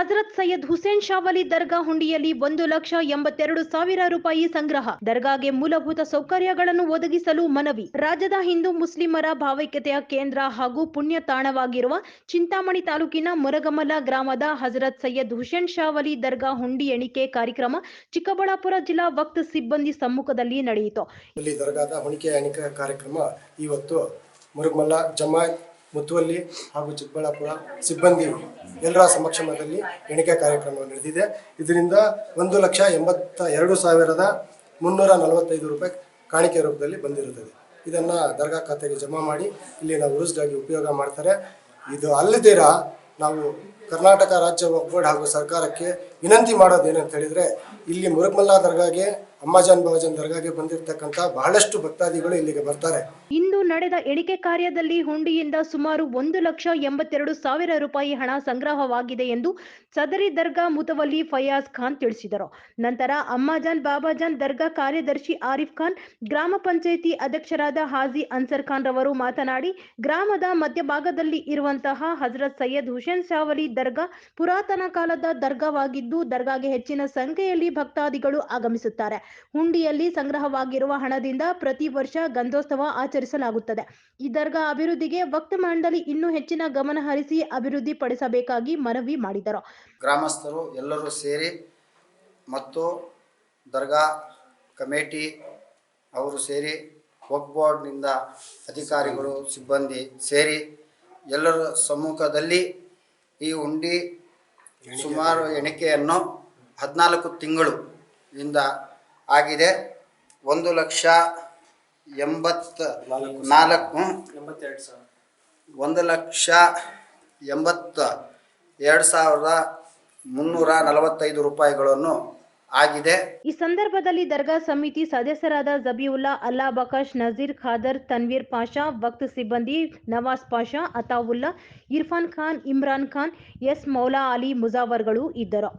ಹಜರತ್ ಸೈಯದ್ ಹುಸೇನ್ ಶಾವಲಿ ದರ್ಗಾ ಹುಂಡಿಯಲ್ಲಿ ಒಂದು ಲಕ್ಷ ಎಂಬತ್ತೆರಡು ಸಾವಿರ ರೂಪಾಯಿ ಸಂಗ್ರಹ. ದರ್ಗಾಗೆ ಮೂಲಭೂತ ಸೌಕರ್ಯಗಳನ್ನು ಒದಗಿಸಲು ಮನವಿ. ರಾಜ್ಯದ ಹಿಂದೂ ಮುಸ್ಲಿಮರ ಭಾವೈಕ್ಯತೆಯ ಕೇಂದ್ರ ಹಾಗೂ ಪುಣ್ಯ ತಾಣವಾಗಿರುವ ಚಿಂತಾಮಣಿ ತಾಲೂಕಿನ ಮುರಗಮಲ ಗ್ರಾಮದ ಹಜರತ್ ಸೈಯದ್ ಹುಸೇನ್ ಶಾವಲಿ ದರ್ಗಾ ಹುಂಡಿ ಎಣಿಕೆ ಕಾರ್ಯಕ್ರಮ ಚಿಕ್ಕಬಳ್ಳಾಪುರ ಜಿಲ್ಲಾ ವಕ್ತ ಸಿಬ್ಬಂದಿ ಸಮ್ಮುಖದಲ್ಲಿ ನಡೆಯಿತು. ದರ್ಗಾದ ಕಾರ್ಯಕ್ರಮ ಇವತ್ತು ಮುರುಗಮಲ್ಲ ಜಮಾಯತ್ ಮುತ್ತುವಲ್ಲಿ ಹಾಗೂ ಚಿಕ್ಕಬಳ್ಳಾಪುರ ಸಿಬ್ಬಂದಿ ಎಲ್ಲರ ಸಮಕ್ಷಮದಲ್ಲಿ ಎಣಿಕೆ ಕಾರ್ಯಕ್ರಮ ನಡೆದಿದೆ. ಇದರಿಂದ ಒಂದು ಲಕ್ಷ ಎಂಬತ್ತ ಎರಡು ಸಾವಿರದ ಮುನ್ನೂರ ನಲವತ್ತೈದು ರೂಪಾಯಿ ಕಾಣಿಕೆ ರೂಪದಲ್ಲಿ ಬಂದಿರುತ್ತದೆ. ಇದನ್ನು ದರ್ಗಾ ಖಾತೆಗೆ ಜಮಾ ಮಾಡಿ ಇಲ್ಲಿ ನಾವು ಉರುಸ್ಗಾಗಿ ಉಪಯೋಗ ಮಾಡ್ತಾರೆ. ಇದು ಅಲ್ಲದಿರ ನಾವು ಕರ್ನಾಟಕ ರಾಜ್ಯ ಬೋರ್ಡ್ ಹಾಗೂ ಸರ್ಕಾರಕ್ಕೆ ವಿನಂತಿ ಮಾಡೋದೇನಂತ ಹೇಳಿದರೆ, ಇಲ್ಲಿ ಮುರುಗಮಲ್ಲ ದರ್ಗಾಗೆ ಅಮ್ಮಾಜಾನ್ ಬಾಬಾಜಾನ್ ದರ್ಗಾಗೆ ಬಂದಿರತಕ್ಕಂತ ಬಹಳಷ್ಟು ಭಕ್ತಾದಿಗಳು ಇಲ್ಲಿಗೆ ಬರ್ತಾರೆ. ಇಂದು ನಡೆದ ಎಣಿಕೆ ಕಾರ್ಯದಲ್ಲಿ ಹುಂಡಿಯಿಂದ ಸುಮಾರು ಒಂದು ಲಕ್ಷ ಎಂಬತ್ತೆರಡು ಸಾವಿರ ರೂಪಾಯಿ ಹಣ ಸಂಗ್ರಹವಾಗಿದೆ ಎಂದು ಸದರಿ ದರ್ಗಾ ಮುತವಲ್ಲಿ ಫಯಾಜ್ ಖಾನ್ ತಿಳಿಸಿದರು. ನಂತರ ಅಮ್ಮಾಜಾನ್ ಬಾಬಾಜಾನ್ ದರ್ಗಾ ಕಾರ್ಯದರ್ಶಿ ಆರಿಫ್ ಖಾನ್, ಗ್ರಾಮ ಪಂಚಾಯಿತಿ ಅಧ್ಯಕ್ಷರಾದ ಹಾಜಿ ಅನ್ಸರ್ ಖಾನ್ ರವರು ಮಾತನಾಡಿ, ಗ್ರಾಮದ ಮಧ್ಯಭಾಗದಲ್ಲಿ ಇರುವಂತಹ ಹಜರತ್ ಸೈಯದ್ ಹುಸೇನ್ ಶಾವಲಿ ದರ್ಗಾ ಪುರಾತನ ಕಾಲದ ದರ್ಗಾವಾಗಿದ್ದು, ದರ್ಗಾಗೆ ಹೆಚ್ಚಿನ ಸಂಖ್ಯೆಯಲ್ಲಿ ಭಕ್ತಾದಿಗಳು ಆಗಮಿಸುತ್ತಾರೆ. ಹುಂಡಿಯಲ್ಲಿ ಸಂಗ್ರಹವಾಗಿರುವ ಹಣದಿಂದ ಪ್ರತಿ ವರ್ಷ ಗಂಧೋತ್ಸವ ಆಚರಿಸಲಾಗುತ್ತದೆ. ಈ ದರ್ಗಾ ಅಭಿವೃದ್ಧಿಗೆ ವಕ್ತ ಮಂಡಳಿ ಇನ್ನೂ ಹೆಚ್ಚಿನ ಗಮನ ಹರಿಸಿ ಅಭಿವೃದ್ಧಿ ಪಡಿಸಬೇಕಾಗಿ ಮನವಿ ಮಾಡಿದರು. ಗ್ರಾಮಸ್ಥರು ಎಲ್ಲರೂ ಸೇರಿ ಮತ್ತು ದರ್ಗಾ ಕಮಿಟಿ ಅವರು ಸೇರಿ ವಕ್ ಬೋರ್ಡ್ನಿಂದ ಅಧಿಕಾರಿಗಳು, ಸಿಬ್ಬಂದಿ ಸೇರಿ ಎಲ್ಲರ ಸಮ್ಮುಖದಲ್ಲಿ ಈ ಹುಂಡಿ ಸುಮಾರು ಎಣಿಕೆಯನ್ನು ಹದಿನಾಲ್ಕು ತಿಂಗಳು ಇಂದ ಆಗಿದೆ. ಒಂದು ಲಕ್ಷ ಎಂಬತ್ತ ನಾಲ್ಕು ಒಂದು ಲಕ್ಷ ಎಂಬತ್ತ ಎರಡು ಸಾವಿರದ ಮುನ್ನೂರ ನಲವತ್ತೈದು ರೂಪಾಯಿಗಳನ್ನು ಆಗಿದೆ. ಈ ಸಂದರ್ಭದಲ್ಲಿ ದರ್ಗಾ ಸಮಿತಿ ಸದಸ್ಯರಾದ ಜಬಿಯುಲ್ಲಾ ಅಲ್ಲಾ ಬಕಾಶ್ ನಜೀರ್ ಖಾದರ್ ತನ್ವೀರ್ ಪಾಷಾ ವಕ್ತ್ ಸಿಬ್ಬಂದಿ ನವಾಜ್ ಪಾಷಾ ಅತಾವುಲ್ಲಾ ಇರ್ಫಾನ್ ಖಾನ್ ಇಮ್ರಾನ್ ಖಾನ್ ಎಸ್ ಮೌಲಾ ಅಲಿ ಮುಜಾವರ್ಗಳು ಇದ್ದರು.